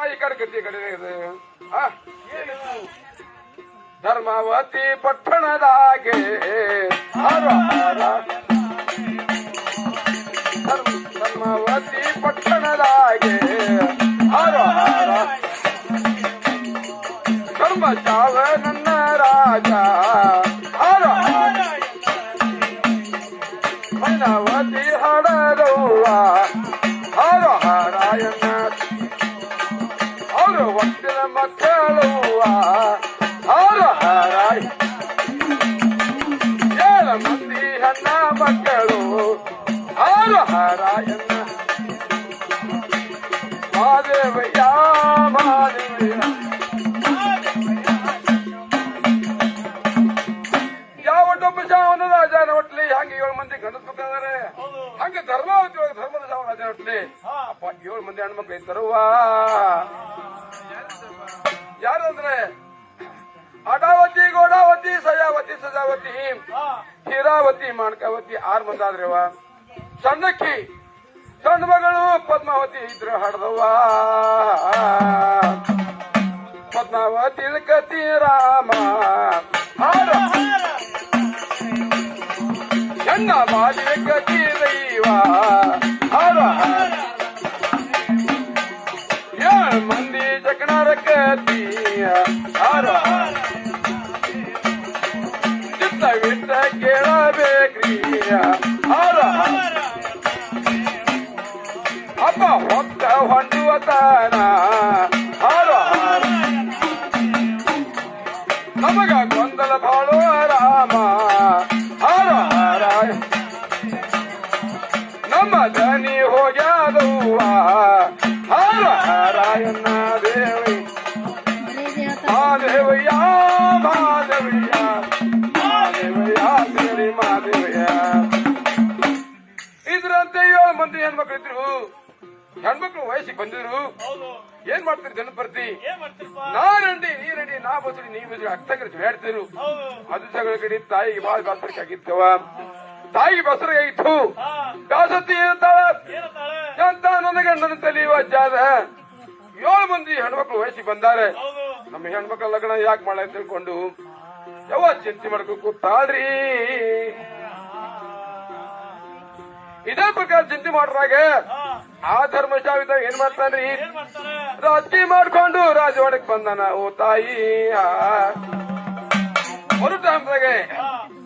ತಾಯಿ ಕಡಕತಿ ಕಡೆ ಇದೆ ಆ, ಏನಿದು? ಧರ್ಮಾವತಿ ಪಟ್ಟಣದಾಗೆ ಹಾರ ಹಾರ ಧರ್ಮ- ಧರ್ಮಾವತಿ ಪಟ್ಟಣದಾಗೆ ಹಾರ ಹಾರ ಧರ್ಮ ಚಾವ ನನ್ನ ರಾಜ ಹಾರ ಹಾರ ಮೈನಾವತಿ ಹಡದವ್ವ ಹೆಣ್ಣ ಮಕ್ಕಳು ಹಾರ ಹಾರಾಯಣ್ಣ ಮಾದೇವಯ್ಯ ಮಾದೇವಯ್ಯ. ಯಾವ ಡೊಬ್ಬ ಶಾವನ ರಾಜನ ಹೊಟ್ಲಿ? ಹಂಗೆ ಏಳು ಮಂದಿ ಗಂಡಸ್ ಮಕ್ಕಳಿದ್ದಾರೆ ಹಂಗೆ ಧರ್ಮಾವತಿ ಒಳಗೆ ಧರ್ಮದ ಶಾವ ರಾಜನ ಹೊಟ್ಲಿ. ಅಪ್ಪ ಏಳು ಮಂದಿ ಹೆಣ್ಮಕ್ಳು ಇದ್ದಾರವ್ವ ಯಾರು ಅಂದ್ರೆ ಅಡಾವತಿ ಗೋಡಾವತಿ ಸಯಾವತಿ ಸಜಾವತಿ ಹೀರಾವತಿ ಮಾಣಕಾವತಿ ಆರ್ ಮಂದಿ ಆದ್ರವ ಸಣ್ಣಕ್ಕಿ ಸಣ್ಣ ಮಗಳು ಪದ್ಮಾವತಿ ಇದ್ರ ಹಡ್ದವ್ವ ಪದ್ಮಾವತಿ ಕತಿ ರಾಮ ಹಾರ ಎನ್ನ ಬಾಲಿವೆ ಗತಿ ದೈವ ಹಾರ ಏಳು ಮಂದಿ ಜಕಣರ ಕತಿ ಹಾರ ನಮಗ ಗೊಂದಲ ಬಾಳೋ ರಾಮ ಹಾರ ಹಾರ ನಮ್ಮ ದನಿ ಹೋಗ್ಯಾದವ್ವ ಹಾರ ಹಾರಾಯಣ್ಣ ದೇವಿ ಮಾದೇವಯ್ಯ ಮಾದೇವಯ್ಯ ಮಾದೇವಯ್ಯ ಮಂದಿ ಹೆಣ್ಮಕ್ಳು ಇದ್ರು. ಹೆಣ್ಮಕ್ಳು ವಯಸ್ಸಿಗೆ ಬಂದಿದ್ರು. ಏನ್ ಮಾಡ್ತೀರಿ ಜನಪ್ರತಿ ನಾನಂಡಿ ರೆಡಿ ನಾ ಬಸ್ರಿ ನೀ ಬಸಡಿ ಅಕ್ಕ ಹೇಳ್ತಿರು ಅದು ಸಗಳ ಕಡೆ ತಾಯಿಗೆ ಬಾಳ ಬೇಸರಿಕೆ ಆಗಿತ್ತವ ತಾಯಿಗೆ ಬೇಸರಿಕೆ ಆಗಿತ್ತು. ದಾಸತಿ ಏನಂತಾಳ? ಅಂತ ನನ್ನ ಗಂಡನ ತಲಿ ಜಾದ? ಏಳು ಮಂದಿ ಹೆಣ್ಮಕ್ಳು ವಯಸ್ಸಿಗೆ ಬಂದಾರೆ. ನಮ್ಮ ಹೆಣ್ಮಕ್ಳ ಲಗ್ನ ಯಾಕೆ ಮಾಡ ತಿಳ್ಕೊಂಡು ಯಾವ ಚಿಂತೆ ಮಾಡ್ಕೊ ಕೂತಾಳ್ರಿ? ಇದೇ ಪ್ರಕಾರ ಚಿಂತೆ ಮಾಡ್ರಾಗ ಆ ಧರ್ಮಶಾವಿದ ಏನ್ ಮಾಡ್ತಾನ್ರಿ? ರಾಜಕೀಯ ಮಾಡ್ಕೊಂಡು ರಾಜವಾಡಕ್ ಬಂದಾನ ಓ ತಾಯಿ ಒಂದು ಟೈಮ್ದಾಗೆ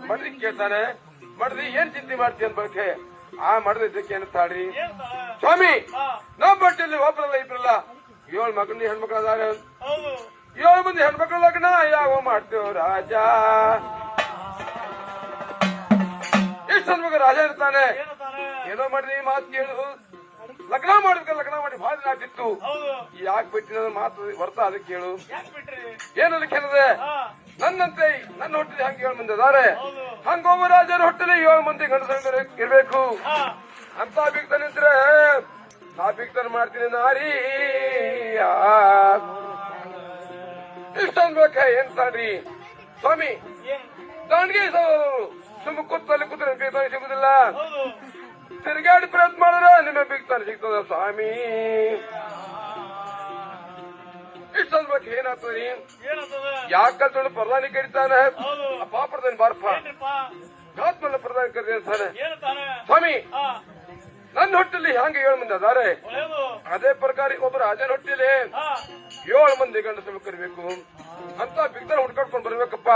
ಮಡ್ರಿ ಕೇಳ್ತಾನೆ ಮಡ್ರಿ ಏನ್ ಚಿಂತೆ ಮಾಡ್ತಿ ಅನ್ಬೇಕೆ ಆ ಮಡ್ರಿ ಇದಕ್ಕೆ ಏನ್ ತಾಡ್ರಿ ಸ್ವಾಮಿ ನಮ್ ಬಟ್ಟೆಯಲ್ಲಿ ಒಬ್ರಲ್ಲ ಇಬ್ರಲ್ಲ? ಏಳು ಮಗನ ಹೆಣ್ಮಕ್ಳು ಅದಾರ. ಏಳು ಮಂದಿ ಹೆಣ್ಮಕ್ಳ ಲಗ್ನ ಯಾವ ಮಾಡ್ತೇವ್ ರಾಜ? ಎಷ್ಟು ಮಗ ರಾಜ ಇರ್ತಾನೆ. ಏನೋ ಮಾಡ್ರಿ ಮಾತು ಕೇಳು. ಲಗ್ನ ಮಾಡಿದ್ರೆ ಲಗ್ನ ಮಾಡಿ ಭಾಳ ದಿನ ಆಗಿತ್ತು ಯಾಕೆ ಬಿಟ್ಟಿನ ಮಾತು ಬರ್ತಾ ಅದಕ್ಕೆ ಕೇಳು. ಏನಲ್ಲ ಕೇಳಿದೆ? ನನ್ನಂತೆ ನನ್ನ ಹೊಟ್ಟೆಲಿ ಹಂಗೆ ಏಳು ಮಂದಿ ಅದಾರೆ ಹಂಗೊಬ್ಬ ರಾಜರ ಹೊಟ್ಟೆಲಿ ಏಳು ಮಂದಿ ಗಂಡಸ ಇರ್ಬೇಕು. ಅಂತ ಬೀಗ್ತಾನ ಇದ್ರೆ ನಾ ಬಿಗ್ತಾನೆ ಮಾಡ್ತೀನಿ ನಾರಿ. ಇಷ್ಟ ಅನ್ಬೇಕ ಏನ್ ತಾಡ್ರಿ ಸ್ವಾಮಿ. ದಾಂಡ್ಗೆ ಸುಮ್ಮ ಕೂತಲ್ಲಿ ಕೂತ್ರೆ ಸಿಗುದಿಲ್ಲ ತಿರುಗಾಡಿ ಪ್ರಯತ್ನ ಮಾಡಿದ್ರೆ ನಿಮ್ಮ ಬೀಗ್ತಾನೆ ಸಿಗ್ತದ ಸ್ವಾಮಿ. ಇಷ್ಟ ಅನ್ಬೇಕು ಏನಾಗ್ತದ್ರಿ ಯಾಕಂತ ಪ್ರಧಾನಿ ಕರೀತಾನೆ. ಅಪ್ಪ ಪ್ರಧಾನಿ ಬಾರಪ್ಪ. ಆತ್ಮಲ್ಲ ಪ್ರಧಾನಿ ಕರೀತಾನೆ ಸ್ವಾಮಿ ನನ್ನ ಹೊಟ್ಟೆಲಿ ಹಂಗೆ ಏಳು ಮಂದಿ ಅದಾರೆ? ಅದೇ ಪ್ರಕಾರ ಒಬ್ಬರು ಅದೇ ಹೊಟ್ಟೆಲಿ ಏಳು ಮಂದಿ ಗಂಡಸರು ಕರಿಬೇಕು. ಅಂತ ಬಿಗ್ದರ ಹುಡ್ಕಾಡ್ಕೊಂಡು ಬರ್ಬೇಕಪ್ಪ.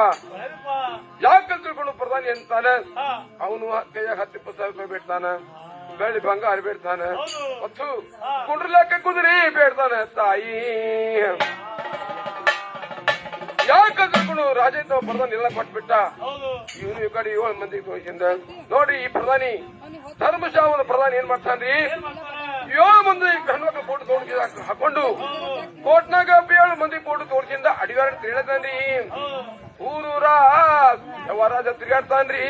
ಯಾಕೆ ತಿಳ್ಕೊಂಡು ಪ್ರಧಾನಿ ಅಂತಾನೆ? ಅವನು ಕೈಯಾಗ ಹತ್ತಿಪ್ಪತ್ತು ಸಾವಿರ ರೂಪಾಯಿ ಬೇಡ್ತಾನೆ. ಬೆಳ್ಳಿ ಬಂಗಾರ ಬೇಡ್ತಾನೆ. ಮತ್ತು ಕುಂಡ್ರಲಾಕ ಕುದುರಿ ಬೇಡ್ತಾನೆ ತಾಯಿ. ಯಾಕೆ ತಿಳ್ಕೊಂಡು ರಾಜೇಂದ್ರ ಪ್ರಧಾನಿ ಎಲ್ಲ ಕೊಟ್ಬಿಟ್ಟ? ಇವನು ಈ ಕಡೆ ಏಳು ಮಂದಿ ತೋರಿಸಿಂದ. ನೋಡಿ ಈ ಪ್ರಧಾನಿ ಧರ್ಮಶಾಹನ ಪ್ರಧಾನಿ ಏನ್ ಮಾಡ್ತಾನ್ರಿ? ಏಳು ಮಂದಿ ಹೆಣ್ಮಕ್ಳು ಫೋಟೋ ತೋಡ್ಕಿದ ಹಾಕೊಂಡು ಕೋಟ್ನಾಗ ಏಳು ಮಂದಿ ಫೋಟೋ ತೋಡ್ಕಿಂದ ಅಡಿಗಾರ ತಿಳತಾನ್ರಿ ಊರೂರ ವರಾಜ ತಿರುಗಾಡ್ತಾನ್ರಿ.